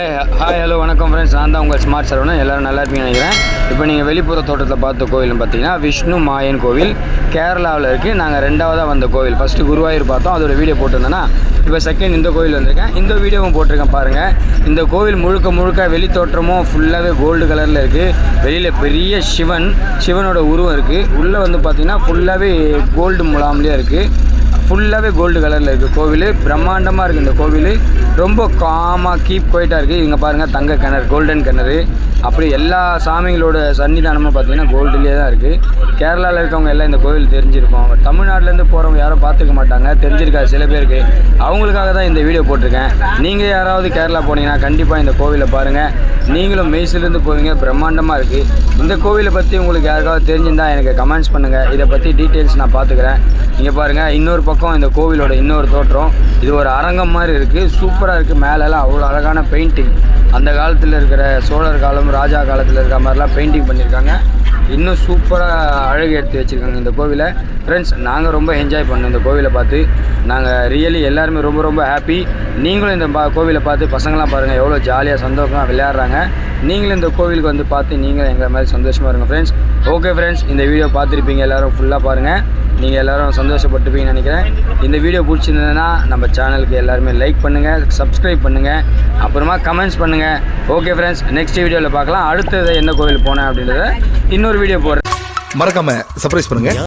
Hi hello வணக்கம் friends நான் தான் உங்கள் ஸ்மார்ட் சரவணன். எல்லாரும் நல்லா இருப்பீங்கன்னு நினைக்கிறேன். இப்போ நீங்கள் வெளிப்புற தோட்டத்தில் பார்த்த கோவில்னு பார்த்தீங்கன்னா விஷ்ணு மாயன் கோவில் கேரளாவில் இருக்குது நாங்கள் ரெண்டாவதாக வந்த கோவில். ஃபஸ்ட்டு குருவாயூர் பார்த்தோம். அதோட வீடியோ போட்டிருந்தேன்னா இப்போ செகண்ட் இந்த கோவில் வந்திருக்கேன். இந்த வீடியோவும் போட்டிருக்கேன் பாருங்கள் இந்த கோவில் முழுக்க முழுக்க வெளித்தோற்றமும் ஃபுல்லாகவே கோல்டு கலரில் இருக்குது வெளியில் பெரிய சிவன் சிவனோட உருவம் இருக்குது உள்ளே வந்து பார்த்திங்கன்னா ஃபுல்லாகவே கோல்டு முலாம்லேயே இருக்குது ஃபுல்லாகவே கோல்டு கலரில் இருக்குது கோவில் பிரம்மாண்டமாக இருக்குது இந்த கோவில். ரொம்ப காமாக கீப் குவைட்டாக இருக்குது இங்கே பாருங்கள் தங்க கிணறு கோல்டன் கிணறு. அப்படி எல்லா சாமிகளோட சன்னிதானமும் பார்த்தீங்கன்னா கோல்டுலேயே தான் இருக்குது கேரளாவில் இருக்கவங்க எல்லாம் இந்த கோவில் தெரிஞ்சிருக்கோம். தமிழ்நாட்டிலேருந்து போகிறவங்க யாரும் பார்த்துக்க மாட்டாங்க. தெரிஞ்சிருக்காது சில பேருக்கு. அவங்களுக்காக தான் இந்த வீடியோ போட்டிருக்கேன். நீங்கள் யாராவது கேரளா போனீங்கன்னா கண்டிப்பாக இந்த கோவிலை பாருங்கள் நீங்களும் மெய்சிலேருந்து போவீங்க. பிரம்மாண்டமாக இருக்குது இந்த கோவிலை பற்றி உங்களுக்கு யாருக்காவது தெரிஞ்சிருந்தால் எனக்கு கமெண்ட்ஸ் பண்ணுங்கள் இதை பற்றி டீட்டெயில்ஸ் நான் பார்த்துக்கிறேன் இங்கே பாருங்கள் இன்னொரு பக்கம் பக்கம் இந்த கோவிலோட இன்னொரு தோற்றம். இது ஒரு அரங்கம் மாதிரி இருக்குது சூப்பராக இருக்குது மேலெல்லாம் அவ்வளோ அழகான பெயிண்டிங் அந்த காலத்தில் இருக்கிற சோழர் காலம் ராஜா காலத்தில் இருக்கிற மாதிரிலாம் பெயிண்டிங் பண்ணியிருக்காங்க. இன்னும் சூப்பராக அழகு எடுத்து வச்சுருக்காங்க இந்த கோவிலை. ஃப்ரெண்ட்ஸ் நாங்கள் ரொம்ப என்ஜாய் பண்ணோம் இந்த கோவிலை பார்த்து. நாங்கள் ரியலி எல்லாருமே ரொம்ப ரொம்ப ஹாப்பி நீங்களும் இந்த பா கோவிலை பார்த்து பசங்களாம் பாருங்கள் எவ்வளோ ஜாலியாக சந்தோஷமாக விளையாடுறாங்க. நீங்களும் இந்த கோவிலுக்கு வந்து பார்த்து நீங்களும் எங்களை மாதிரி சந்தோஷமாக இருங்க ஃப்ரெண்ட்ஸ் ஓகே ஃப்ரெண்ட்ஸ் இந்த வீடியோ பார்த்துருப்பீங்க எல்லோரும் ஃபுல்லாக பாருங்கள் நீங்கள் எல்லோரும் சந்தோஷப்பட்டுப்பீங்கன்னு நினைக்கிறேன். இந்த வீடியோ பிடிச்சிருந்ததுன்னா நம்ம சேனலுக்கு எல்லாருமே லைக் பண்ணுங்கள் சப்ஸ்கிரைப் பண்ணுங்கள் அப்புறமா கமெண்ட்ஸ் பண்ணுங்கள் ஓகே ஃப்ரெண்ட்ஸ் நெக்ஸ்ட் வீடியோவில் பார்க்கலாம். அடுத்தது என்ன கோவில் போனேன் அப்படின்றத இன்னொரு வீடியோ போடுறேன். மறக்காமல் சர்ப்ரைஸ் பண்ணுங்கள்